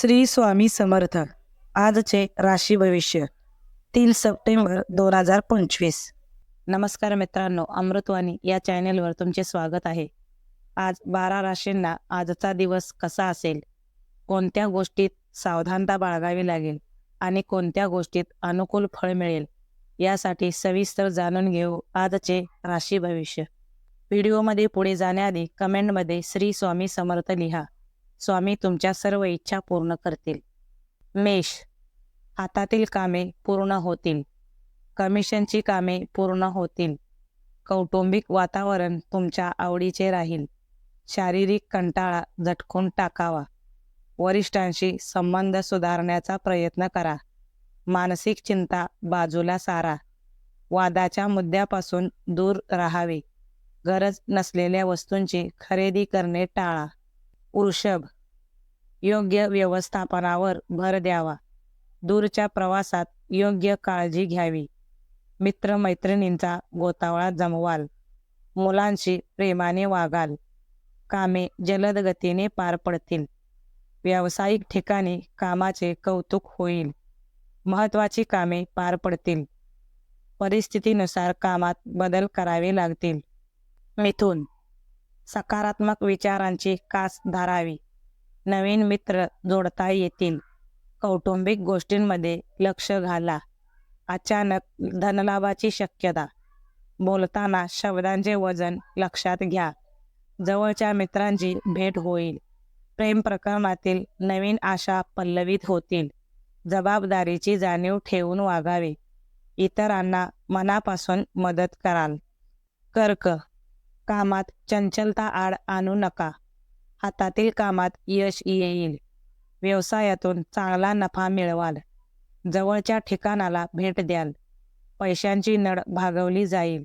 श्री स्वामी समर्थ. आजचे राशी भविष्य तीन सप्टेंबर दोन हजार पंचवीस. नमस्कार मित्रांनो अमृतवाणी या चॅनेलवर तुमचे स्वागत आहे. आज बारा राशींना आजचा दिवस कसा असेल? कोणत्या गोष्टीत सावधानता बाळगावी लागेल? आणि कोणत्या गोष्टीत अनुकूल फळ मिळेल? यासाठी सविस्तर जाणून घेऊ आजचे राशी भविष्य. व्हिडिओमध्ये पुढे जाण्याआधी कमेंटमध्ये श्री स्वामी समर्थ लिहा. स्वामी तुमच्या सर्व इच्छा पूर्ण करतील. मेष. हातातील कामे पूर्ण होतील. कमिशनची कामे पूर्ण होतील. कौटुंबिक वातावरण तुमच्या आवडीचे राहील. शारीरिक कंटाळा झटकून टाकावा. वरिष्ठांशी संबंध सुधारण्याचा प्रयत्न करा. मानसिक चिंता बाजूला सारा. वादाच्या मुद्द्यापासून दूर राहावे. गरज नसलेल्या वस्तूंची खरेदी करणे टाळा. वृषभ. योग्य व्यवस्थापनावर भर द्यावा. दूरच्या प्रवासात योग्य काळजी घ्यावी. मित्रमैत्रिणींचा गोतावळा जमवाल. मुलांशी प्रेमाने वागाल. कामे जलद गतीने पार पडतील. व्यावसायिक ठिकाणी कामाचे कौतुक होईल. महत्त्वाची कामे पार पडतील. परिस्थितीनुसार कामात बदल करावे लागतील. मिथून सकारात्मक विचारांची कास धरावी. नवीन मित्र जोडता येतील. कौटुंबिक गोष्टींमध्ये लक्ष घाला. अचानक धनलाभाची शक्यता. बोलताना शब्दांचे वजन लक्षात घ्या. जवळच्या मित्रांची भेट होईल. प्रेम प्रकरणातील नवीन आशा पल्लवित होतील. जबाबदारीची जाणीव ठेवून वागावे. इतरांना मनापासून मदत कराल. कर्क कामात चंचलता आड आणू नका. हातातील कामात यश येईल. व्यवसायातून चांगला नफा मिळवाल. जवळच्या ठिकाणाला भेट द्याल. पैशांची नड भागवली जाईल.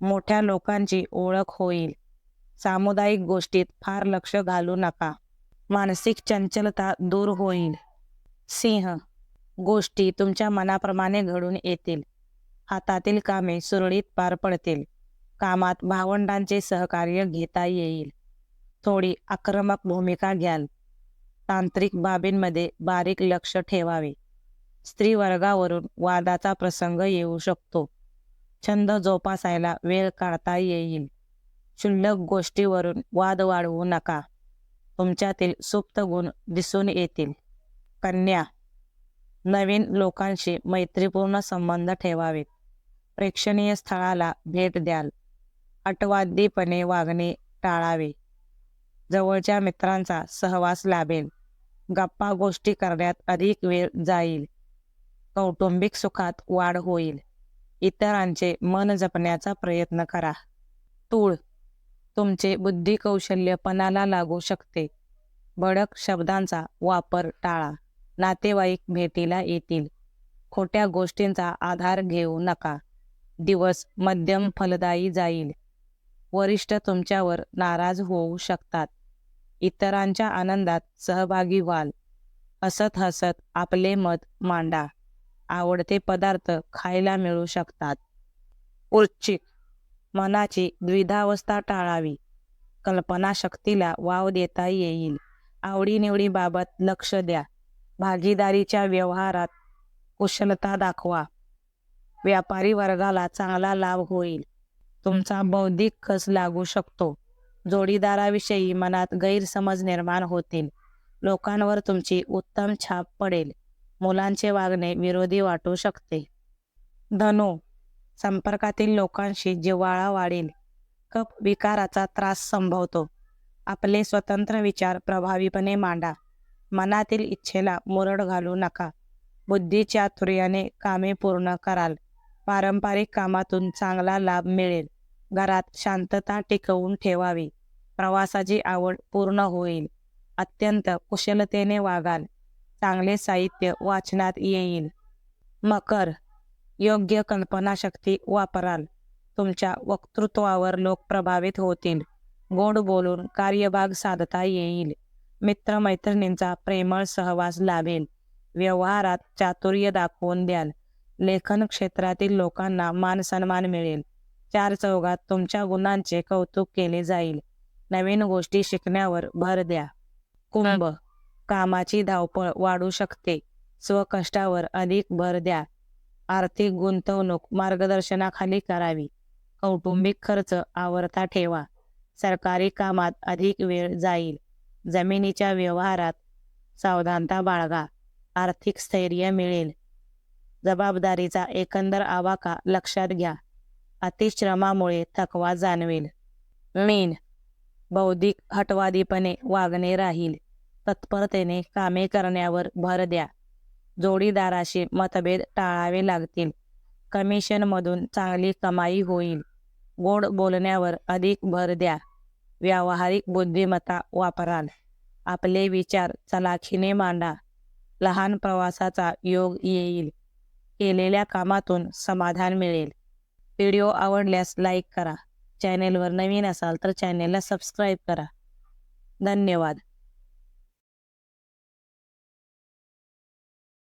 मोठ्या लोकांची ओळख होईल. सामुदायिक गोष्टीत फार लक्ष घालू नका. मानसिक चंचलता दूर होईल. सिंह गोष्टी तुमच्या मनाप्रमाणे घडून येतील. हातातील कामे सुरळीत पार पडतील. कामात भावंडांचे सहकार्य घेता येईल. थोडी आक्रमक भूमिका घ्याल. तांत्रिक बाबींमध्ये बारीक लक्ष ठेवावे. स्त्री वर्गावरून वादाचा प्रसंग येऊ शकतो. छंद जोपासायला वेळ काढता येईल. क्षुल्लक गोष्टीवरून वाद वाढवू नका. तुमच्यातील सुप्त गुण दिसून येतील. कन्या नवीन लोकांशी मैत्रीपूर्ण संबंध ठेवावेत. प्रेक्षणीय स्थळाला भेट द्याल. अटवादीपणे वागणे टाळावे. जवळच्या मित्रांचा सहवास लाभेल. गप्पा गोष्टी करण्यात अधिक वेळ जाईल. कौटुंबिक सुखात वाढ होईल. इतरांचे मन जपण्याचा प्रयत्न करा. तूळ. तुमचे बुद्धी कौशल्य पणाला लागू शकते. भडक शब्दांचा वापर टाळा. नातेवाईक भेटीला येतील. खोट्या गोष्टींचा आधार घेऊ नका. दिवस मध्यम फलदायी जाईल. वरिष्ठ तुमच्यावर नाराज होऊ शकतात. इतरांच्या आनंदात सहभागी व्हाल. हसत हसत आपले मत मांडा. आवडते पदार्थ खायला मिळू शकतात. उच्चिक. मनाची द्विधावस्था टाळावी. कल्पनाशक्तीला वाव देता येईल. आवडीनिवडीबाबत लक्ष द्या. भागीदारीच्या व्यवहारात कुशलता दाखवा. व्यापारी वर्गाला चांगला लाभ होईल. तुमचा बौद्धिक कस लागू शकतो? जोडीदाराविषयी मनात गैरसमज निर्माण होतील. लोकांवर तुमची उत्तम छाप पडेल. मुलांचे वागणे विरोधी वाटू शकते. धनु संपर्कातील लोकांशी जिव्हाळा वाढेल. कप विकाराचा त्रास संभवतो. आपले स्वतंत्र विचार प्रभावीपणे मांडा. मनातील इच्छेला मुरड घालू नका. बुद्धीच्या तुर्याने कामे पूर्ण कराल. पारंपरिक कामातून चांगला लाभ मिळेल. घरात शांतता टिकवून ठेवावी. प्रवासाची आवड पूर्ण होईल. अत्यंत कुशलतेने वागाल. चांगले साहित्य वाचनात येईल. मकर. योग्य कल्पनाशक्ती वापराल. तुमच्या वक्तृत्वावर लोक प्रभावित होतील. गोड बोलून कार्यभाग साधता येईल. मित्रमैत्रिणींचा प्रेमळ सहवास लाभेल. व्यवहारात चातुर्य दाखवून द्याल. लेखन क्षेत्रातील लोकांना मान सन्मान मिळेल. चार चौघात तुमच्या गुणांचे कौतुक केले जाईल. नवीन गोष्टी शिकण्यावर भर द्या. कुंभ. कामाची धावपळ वाढू शकते. स्वकष्टावर अधिक भर द्या. आर्थिक गुंतवणूक मार्गदर्शनाखाली करावी. कौटुंबिक खर्च आवर्ता ठेवा. सरकारी कामात अधिक वेळ जाईल. जमिनीच्या व्यवहारात सावधानता बाळगा. आर्थिक स्थैर्य मिळेल. जबाबदारीचा एकंदर आवाका लक्षात घ्या. अतिश्रमामुळे थकवा जाणवेल. मीन. बौद्धिक हटवादीपणे वागणे राहील. तत्परतेने कामे करण्यावर भर द्या. जोडीदाराशी मतभेद टाळावे लागतील. कमिशनमधून चांगली कमाई होईल. गोड बोलण्यावर अधिक भर द्या. व्यावहारिक बुद्धिमत्ता वापराल. आपले विचार चलाखीने मांडा. लहान प्रवासाचा योग येईल. केलेल्या कामातून समाधान मिळेल. व्हिडिओ आवडल्यास लाईक करा. चॅनेलवर नवीन असाल तर चॅनेलला सबस्क्राईब करा. धन्यवाद.